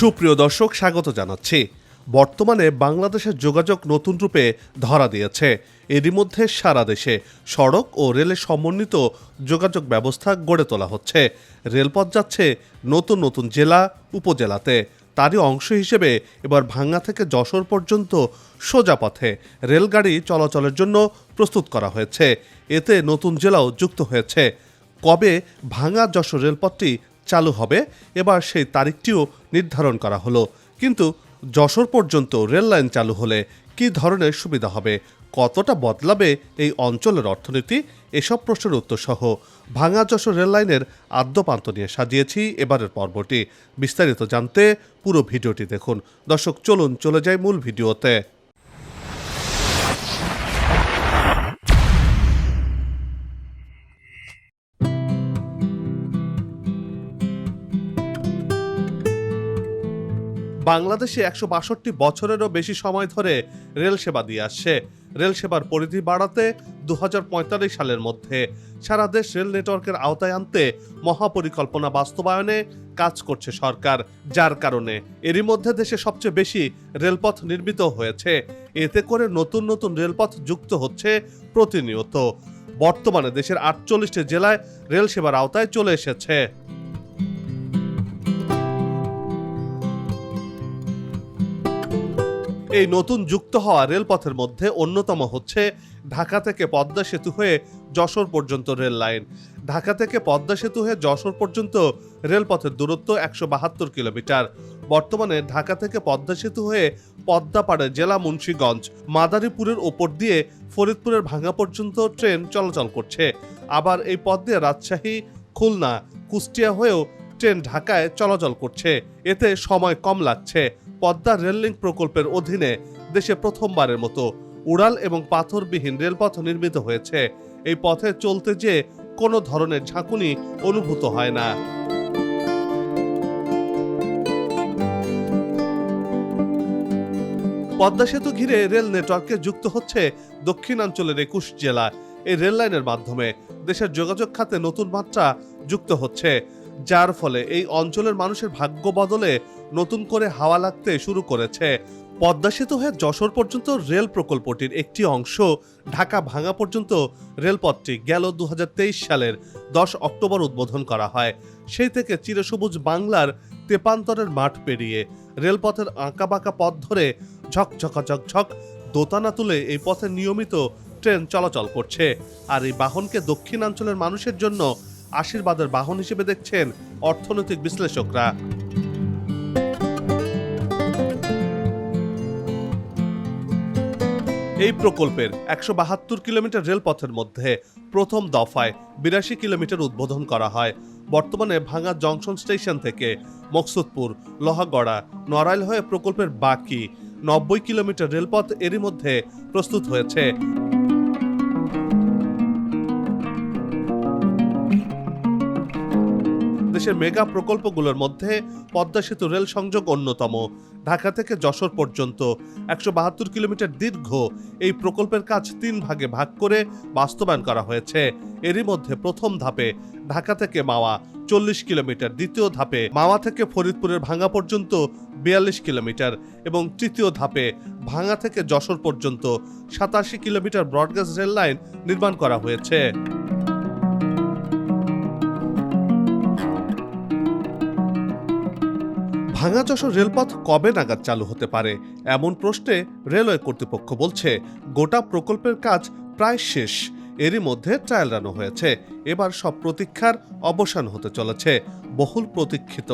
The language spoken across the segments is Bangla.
সুপ্রিয় দর্শক, স্বাগত জানাচ্ছি। বর্তমানে বাংলাদেশের যোগাযোগ নতুন রূপে ধরা দিয়েছে। এরই মধ্যে সারা দেশে সড়ক ও রেলে সমন্বিত যোগাযোগ ব্যবস্থা গড়ে তোলা হচ্ছে। রেলপথ যাচ্ছে নতুন নতুন জেলা, উপজেলাতে। তারই অংশ হিসেবে এবার ভাঙ্গা থেকে যশোর পর্যন্ত সোজা পথে রেলগাড়ি চলাচলের জন্য প্রস্তুত করা হয়েছে। এতে নতুন জেলাও যুক্ত হয়েছে। কবে ভাঙা যশোর রেলপথটি চালু হবে। এবার সেই তারিখটিও নির্ধারণ করা হলো। কিন্তু যশোর পর্যন্ত রেল লাইন চালু হলে কী ধরনের সুবিধা হবে? কতটা বদলাবে এই অঞ্চলের অর্থনীতি? এসব প্রশ্নের উত্তর সহ ভাঙা যশোর রেল লাইনের আদ্যপান্ত নিয়ে সাজিয়েছি এবারের পর্বটি। বিস্তারিত জানতে পুরো ভিডিওটি দেখুন। দর্শক, চলুন চলে যাই মূল ভিডিওতে। বাংলাদেশে একশো বাষট্টি বছরেরও বেশি সময় ধরে রেল সেবা দিয়ে আসছে। রেল সেবার পরিধি বাড়াতে দু হাজার পঁয়তাল্লিশ সালের মধ্যে সারা দেশ রেল নেটওয়ার্কের আওতায় আনতে মহাপরিকল্পনা বাস্তবায়নে কাজ করছে সরকার, যার কারণে এরই মধ্যে দেশে সবচেয়ে বেশি রেলপথ নির্মিত হয়েছে। এতে করে নতুন নতুন রেলপথ যুক্ত হচ্ছে প্রতিনিয়ত। বর্তমানে দেশের আটচল্লিশটি জেলায় রেল সেবার আওতায় চলে এসেছে। এই নতুন যুক্ত হওয়া রেলপথের মধ্যে অন্যতম হচ্ছে ঢাকা থেকে পদ্মা সেতু হয়ে যশোর পর্যন্ত রেল লাইন। ঢাকা থেকে পদ্মা সেতু হয়ে যশোর পর্যন্ত রেলপথের দূরত্ব একশো বাহাত্তর কিলোমিটার। বর্তমানে ঢাকা থেকে পদ্মা সেতু হয়ে পদ্মাপাড়ে জেলা মুন্সীগঞ্জ, মাদারীপুরের ওপর দিয়ে ফরিদপুরের ভাঙ্গা পর্যন্ত ট্রেন চলাচল করছে। আবার এই পথ দিয়ে রাজশাহী, খুলনা, কুষ্টিয়া হয়েও ট্রেন ঢাকায় চলাচল করছে। এতে সময় কম লাগছে। পদ্মা রেল লিঙ্ক প্রকল্পের অধীনে দেশে প্রথমবারের মতো উড়াল এবং পাথরবিহীন রেলপথ নির্মিত হয়েছে। এই পথে চলতে যে কোনো ধরনের ঝাঁকুনি অনুভূত হয় না। পদ্মা সেতু ঘিরে রেল নেটওয়ার্কে যুক্ত হচ্ছে দক্ষিণাঞ্চলের একুশ জেলা। এই রেল লাইনের মাধ্যমে দেশের যোগাযোগ খাতে নতুন মাত্রা যুক্ত হচ্ছে। যার ফলে এই অঞ্চলের মানুষের ভাগ্য বদলে নতুন করে হাওয়া লাগতে শুরু করেছে। পদ্মা সেতু হয়ে যশোর পর্যন্ত রেল প্রকল্পটির একটি অংশ, ঢাকা ভাঙা পর্যন্ত রেলপথটি গেল দু হাজার তেইশ সালের দশ অক্টোবর উদ্বোধন করা হয়। সেই থেকে চিরসবুজ বাংলার তেপান্তরের মাঠ পেরিয়ে রেলপথের আঁকাবাঁকা পথ ধরে ঝকঝকা ঝকঝক দোতানা তুলে এই পথে নিয়মিত ট্রেন চলাচল করছে। আর এই বাহনকে দক্ষিণাঞ্চলের মানুষের জন্য আশীর্বাদের বাহন হিসেবে দেখছেন অর্থনৈতিক বিশ্লেষকরা। এই প্রকল্পের একশো বাহাত্তর কিলোমিটার রেলপথের মধ্যে প্রথম দফায় বিরাশি কিলোমিটার উদ্বোধন করা হয়। বর্তমানে ভাঙা জংশন স্টেশন থেকে মকসুদপুর, লোহাগড়া, নড়াইল হয়ে প্রকল্পের বাকি নব্বই কিলোমিটার রেলপথ এরই মধ্যে প্রস্তুত হয়েছে। দেশের মেগা প্রকল্পগুলোর মধ্যে পদ্মা সেতু রেল সংযোগ অন্যতম, ঢাকা থেকে যশোর পর্যন্ত। একশো বাহাত্তর কিলোমিটার দীর্ঘ এই প্রকল্পের কাজ তিন ভাগে ভাগ করে বাস্তবায়ন করা হয়েছে। এরই মধ্যে প্রথম ধাপে ঢাকা থেকে মাওয়া চল্লিশ কিলোমিটার, দ্বিতীয় ধাপে মাওয়া থেকে ফরিদপুরের ভাঙ্গা পর্যন্ত বিয়াল্লিশ কিলোমিটার এবং তৃতীয় ধাপে ভাঙ্গা থেকে যশোর পর্যন্ত সাতাশি কিলোমিটার ব্রডগেজ রেল লাইন নির্মাণ করা হয়েছে। ভাঙা যশোর রেলপথ কবে নাগাদ চালু হতে পারে? এমন প্রশ্নে রেলওয়ে কর্তৃপক্ষ বলছে, গোটা প্রকল্পের কাজ প্রায় শেষ। এরই মধ্যে ট্রায়াল রানো হয়েছে। এবার সব প্রতীক্ষার অবসান হতে চলেছে। বহুল প্রতীক্ষিত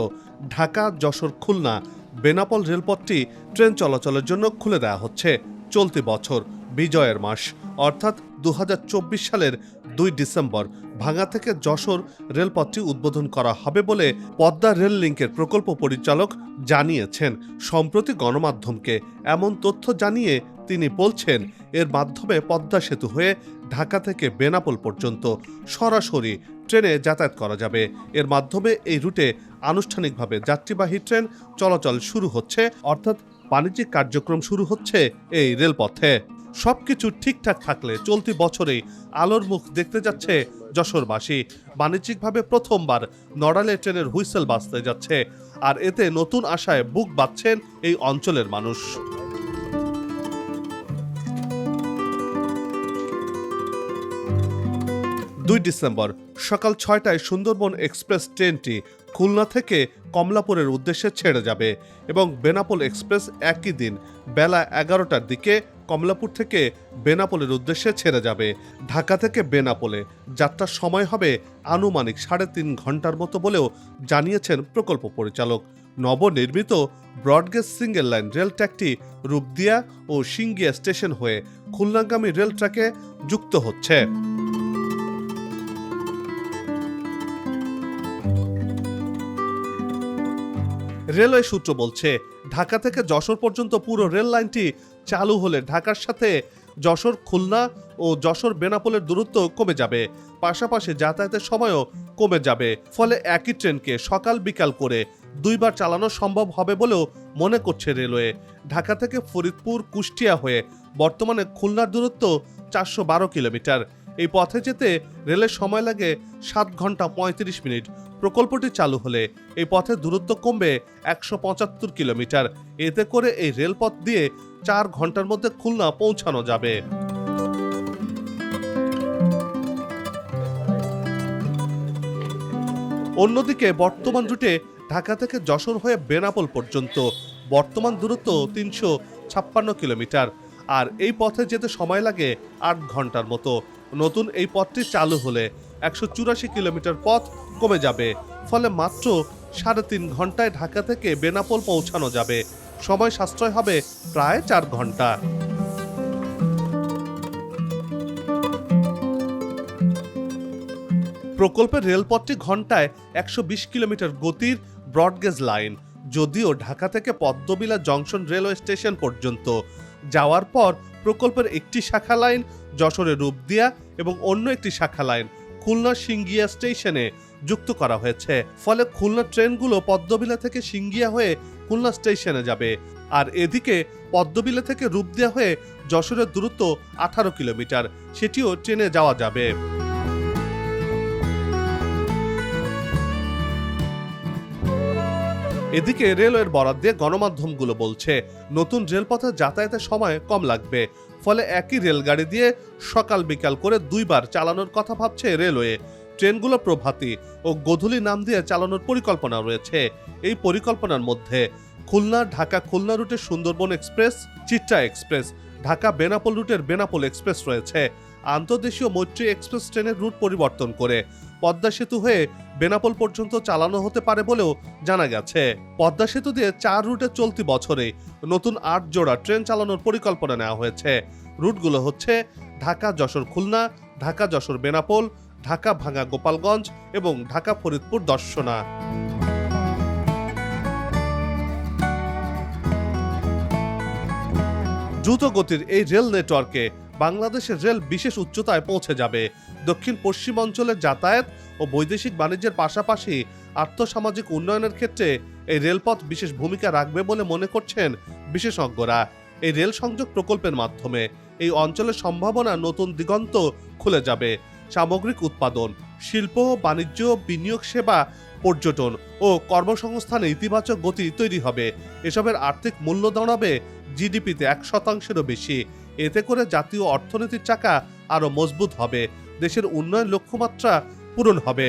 ঢাকা, যশোর, খুলনা, বেনাপোল রেলপথটি ট্রেন চলাচলের জন্য খুলে দেওয়া হচ্ছে। চলতি বছর বিজয়ের মাস, অর্থাৎ দু হাজার চব্বিশ সালের দুই ডিসেম্বর ভাঙা থেকে যশোর রেলপথটি উদ্বোধন করা হবে বলে পদ্মা রেল লিঙ্কের প্রকল্প পরিচালক জানিয়েছেন। সম্প্রতি গণমাধ্যমকে এমন তথ্য জানিয়ে তিনি বলছেন, এর মাধ্যমে পদ্মা সেতু হয়ে ঢাকা থেকে বেনাপোল পর্যন্ত সরাসরি ট্রেনে যাতায়াত করা যাবে। এর মাধ্যমে এই রুটে আনুষ্ঠানিকভাবে যাত্রীবাহী ট্রেন চলাচল শুরু হচ্ছে, অর্থাৎ বাণিজ্যিক কার্যক্রম শুরু হচ্ছে এই রেলপথে। সবকিছু ঠিকঠাক থাকলে চলতি বছরেই আলোর মুখ দেখতে যাচ্ছে যশোরবাসী। বাণিজ্যিকভাবে প্রথমবার নড়ালে ট্রেনের হুইসেল বাজতে যাচ্ছে, আর এতে নতুন আশায় বুক বাঁধছেন এই অঞ্চলের মানুষ। দুই ডিসেম্বর সকাল ছয়টায় সুন্দরবন এক্সপ্রেস ট্রেনটি খুলনা থেকে কমলাপুরের উদ্দেশ্যে ছেড়ে যাবে এবং বেনাপোল এক্সপ্রেস একই দিন বেলা এগারোটার দিকে কমলাপুর থেকে বেনাপোলের উদ্দেশ্যে ছেড়ে যাবে। ঢাকা থেকে বেনাপোলে। যাত্রার সময় হবে আনুমানিক সাড়ে তিন ঘণ্টার মতো বলেও জানিয়েছেন প্রকল্প পরিচালক। নবনির্মিত broad gauge single line rail ট্র্যাকটি Rupdia ও সিঙ্গিয়া স্টেশন হয়ে খুলনাগামী রেল ট্র্যাকে যুক্ত হচ্ছে। রেলওয়ে সূত্র বলছে, ঢাকা থেকে যশোর পর্যন্ত পুরো রেল লাইনটি চালু হলে ঢাকার সাথে যশোর খুলনা ও যশোর বেনাপোলের দূরত্ব কমে যাবে। পাশাপাশি যাতায়াতের সময়ও কমে যাবে। ফলে একই ট্রেনকে সকাল বিকাল করে দুইবার চালানো সম্ভব হবে বলেও মনে করছে রেলওয়ে। ঢাকা থেকে ফরিদপুর, কুষ্টিয়া হয়ে বর্তমানে খুলনার দূরত্ব চারশো বারো কিলোমিটার। এই পথে যেতে রেলের সময় লাগে সাত ঘণ্টা পঁয়ত্রিশ মিনিট। প্রকল্পটি চালু হলে এই পথের দূরত্ব কমবে একশো পঁচাত্তর কিলোমিটার। এতে করে এই রেলপথ দিয়ে চার ঘণ্টার মধ্যে খুলনা পৌঁছানো যাবে। অন্যদিকে বর্তমান রুটে ঢাকা থেকে যশোর হয়ে বেনাপোল পর্যন্ত বর্তমান দূরত্ব তিনশো ছাপ্পান্ন কিলোমিটার। আর এই পথে যেতে সময় লাগে আট ঘণ্টার মতো। নতুন এই পথটি চালু হলে একশো চুরাশি কিলোমিটার পথ কমে যাবে। ফলে মাত্র সাড়ে তিন ঘন্টায় ঢাকা থেকে বেনাপোল পৌঁছানো যাবে। সময় সাশ্রয় হবে প্রায় চার ঘণ্টা। প্রকল্পের রেলপথটি ঘন্টায় একশো বিশ কিলোমিটার গতির ব্রডগেজ লাইন, যদিও ঢাকা থেকে পদ্মবিলা জংশন রেলওয়ে স্টেশন পর্যন্ত। যাওয়ার পর প্রকল্পের একটি শাখা লাইন যশোরে রূপদিয়া এবং অন্য একটি শাখা লাইন, খুলনা সিঙ্গিয়া স্টেশনে যুক্ত করা হয়েছে। ফলে খুলনা ট্রেনগুলো পদ্মবিলা থেকে সিঙ্গিয়া হয়ে খুলনা স্টেশনে যাবে। আর এদিকে পদ্মবিলা থেকে রূপ রূপদিয়া হয়ে যশোরের দূরত্ব আঠারো কিলোমিটার। সেটিও ট্রেনে যাওয়া যাবে। এদিকে রেলওয়ের বরাদ দিয়ে গণমাধ্যমগুলো বলছে, নতুন রেলপথে যাতায়াতের সময় কম লাগবে। ফলে একই রেলগাড়ি দিয়ে সকাল বিকাল করে দুইবার চালানোর কথা ভাবছে রেলওয়ে। ট্রেনগুলো প্রভাতী ও গোধূলি নাম দিয়ে চালানোর পরিকল্পনা রয়েছে। এই পরিকল্পনার মধ্যে খুলনা, ঢাকা, খুলনা রুটের সুন্দরবন এক্সপ্রেস, চিত্রা এক্সপ্রেস, ঢাকা, বেনাপোল রুটের বেনাপোল এক্সপ্রেস রয়েছে। আন্তর্দেশীয় মৈত্রী এক্সপ্রেস ট্রেনের রুট পরিবর্তন করে পদ্মা সেতু হয়ে বেনাপোল পর্যন্ত চালানো হতে পারে বলেও জানা গেছে। পদ্মা সেতু দিয়ে চার রুটে চলতি বছরে নতুন আট জোড়া ট্রেন চালানোর পরিকল্পনা নেওয়া হয়েছে। রুটগুলো হচ্ছে ঢাকা, যশোর, খুলনা, ঢাকা, যশোর, বেনাপোল ঢাকা ভাঙা গোপালগঞ্জ এবং ঢাকা ফরিদপুর দর্শনা। দ্রুত গতির এই রেল নেটওয়ার্কে বাংলাদেশের রেল বিশেষ উচ্চতায় পৌঁছে যাবে। দক্ষিণ পশ্চিম অঞ্চলের যাতায়াত ও বৈদেশিক বাণিজ্যের পাশাপাশি আর্থসামাজিক উন্নয়নের ক্ষেত্রে এই রেলপথ বিশেষ ভূমিকা রাখবে বলে মনে করছেন বিশেষজ্ঞরা। এই রেল সংযোগ প্রকল্পের মাধ্যমে এই অঞ্চলের সম্ভাবনা নতুন দিগন্ত খুলে যাবে। সামগ্রিক উৎপাদন, শিল্প, বাণিজ্য, বিনিয়োগ সেবা, পর্যটন ও কর্মসংস্থানে ইতিবাচক গতি তৈরি হবে। এসবের আর্থিক মূল্য দাঁড়াবে জিডিপিতে এক শতাংশেরও বেশি। এতে করে জাতীয় অর্থনীতির চাকা আরও মজবুত হবে। দেশের উন্নয়ন লক্ষ্যমাত্রা পূরণ হবে।